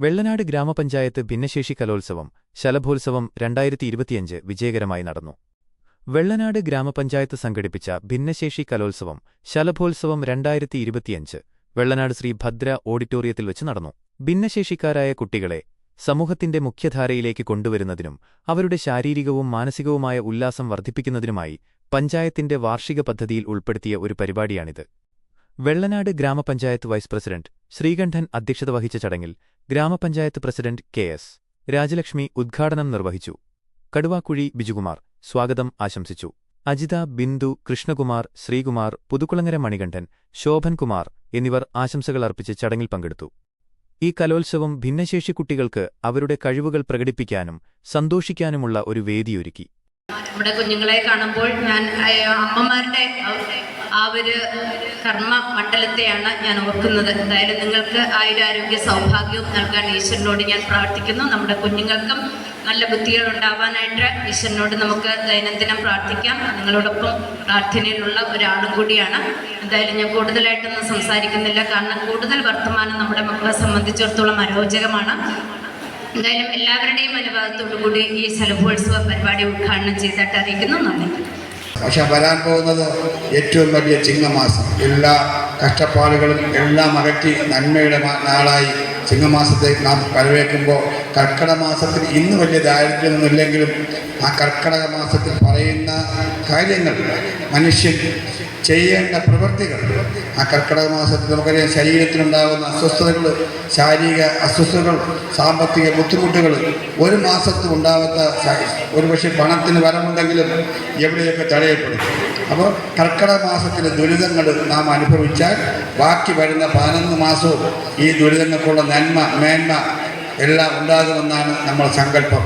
വെള്ളനാട് ഗ്രാമപഞ്ചായത്ത് ഭിന്നശേഷി കലോത്സവം ശലഭോത്സവം രണ്ടായിരത്തി ഇരുപത്തിയഞ്ച് വിജയകരമായി നടന്നു. വെള്ളനാട് ഗ്രാമപഞ്ചായത്ത് സംഘടിപ്പിച്ച ഭിന്നശേഷി കലോത്സവം ശലഭോത്സവം രണ്ടായിരത്തി ഇരുപത്തിയഞ്ച് വെള്ളനാട് ശ്രീ ഭദ്ര ഓഡിറ്റോറിയത്തിൽ വെച്ച് നടന്നു. ഭിന്നശേഷിക്കാരായ കുട്ടികളെ സമൂഹത്തിന്റെ മുഖ്യധാരയിലേക്ക് കൊണ്ടുവരുന്നതിനും അവരുടെ ശാരീരികവും മാനസികവുമായ ഉല്ലാസം വർദ്ധിപ്പിക്കുന്നതിനുമായി പഞ്ചായത്തിന്റെ വാർഷിക പദ്ധതിയിൽ ഉൾപ്പെടുത്തിയ ഒരു പരിപാടിയാണിത്. വെള്ളനാട് ഗ്രാമപഞ്ചായത്ത് വൈസ് പ്രസിഡന്റ് ശ്രീകണ്ഠൻ അധ്യക്ഷത വഹിച്ച ചടങ്ങിൽ ഗ്രാമപഞ്ചായത്ത് പ്രസിഡന്റ് കെ എസ് രാജലക്ഷ്മി ഉദ്ഘാടനം നിർവഹിച്ചു. കടുവാക്കുഴി ബിജുകുമാർ സ്വാഗതം ആശംസിച്ചു. അജിത ബിന്ദു കൃഷ്ണകുമാർ ശ്രീകുമാർ പുതുക്കുളങ്ങര മണികണ്ഠൻ ശോഭൻകുമാർ എന്നിവർ ആശംസകൾ അർപ്പിച്ച് ചടങ്ങിൽ പങ്കെടുത്തു. ഈ കലോത്സവം ഭിന്നശേഷി കുട്ടികൾക്ക് അവരുടെ കഴിവുകൾ പ്രകടിപ്പിക്കാനും സന്തോഷിക്കാനുമുള്ള ഒരു വേദിയൊരുക്കി. നമ്മുടെ കുഞ്ഞുങ്ങളെ കാണുമ്പോൾ ഞാൻ അമ്മമാരുടെ ആ ഒരു കർമ്മ മണ്ഡലത്തെയാണ് ഞാൻ ഓർക്കുന്നത്. എന്തായാലും നിങ്ങൾക്ക് ആയുരാരോഗ്യ സൗഭാഗ്യവും നൽകാൻ ഈശ്വരനോട് ഞാൻ പ്രാർത്ഥിക്കുന്നു. നമ്മുടെ കുഞ്ഞുങ്ങൾക്കും നല്ല ബുദ്ധികൾ ഉണ്ടാവാനായിട്ട് ഈശ്വരനോട് നമുക്ക് ദൈനംദിനം പ്രാർത്ഥിക്കാം. നിങ്ങളോടൊപ്പം പ്രാർത്ഥനയിലുള്ള ഒരാളും കൂടിയാണ്. എന്തായാലും ഞാൻ കൂടുതലായിട്ടൊന്നും സംസാരിക്കുന്നില്ല. കാരണം കൂടുതൽ വർത്തമാനം നമ്മുടെ മക്കളെ സംബന്ധിച്ചിടത്തോളം അരോചകമാണ്. എന്തായാലും എല്ലാവരുടെയും അനുവാദത്തോടു കൂടി ഈ സെലഫോത്സവ പരിപാടി ഉദ്ഘാടനം ചെയ്തിട്ട് അറിയിക്കുന്നു നന്ദി. പക്ഷെ വരാൻ പോകുന്നത് ഏറ്റവും വലിയ ചിങ്ങമാസം. എല്ലാ കഷ്ടപ്പാടുകളും എല്ലാം അകറ്റി നന്മയുടെ നാളായി ചിങ്ങമാസത്തെ നാം വരവേക്കുമ്പോൾ കർക്കിടക മാസത്തിൽ ഇന്ന് വലിയ ദാരിദ്ര്യമൊന്നുമില്ലെങ്കിലും ആ കർക്കിടക മാസത്തിൽ പറയുന്ന കാര്യങ്ങൾ മനുഷ്യൻ ചെയ്യേണ്ട പ്രവൃത്തികൾ ആ കർക്കിടക മാസത്തിൽ നമുക്കറിയാം ശരീരത്തിനുണ്ടാകുന്ന അസ്വസ്ഥതകൾ ശാരീരിക അസ്വസ്ഥതകൾ സാമ്പത്തിക ബുദ്ധിമുട്ടുകൾ ഒരു മാസത്തിൽ ഉണ്ടാവാത്ത ഒരുപക്ഷെ പണത്തിന് വരമുണ്ടെങ്കിലും എവിടെയൊക്കെ തടയപ്പെടും. അപ്പോൾ കർക്കിടക മാസത്തിലെ ദുരിതങ്ങൾ നാം അനുഭവിച്ചാൽ ബാക്കി വരുന്ന പതിനൊന്ന് മാസവും ഈ ദുരിതങ്ങൾക്കുള്ള നന്മ മേന്മ എല്ലാം ഉണ്ടാകുമെന്നാണ് നമ്മൾ സങ്കല്പം.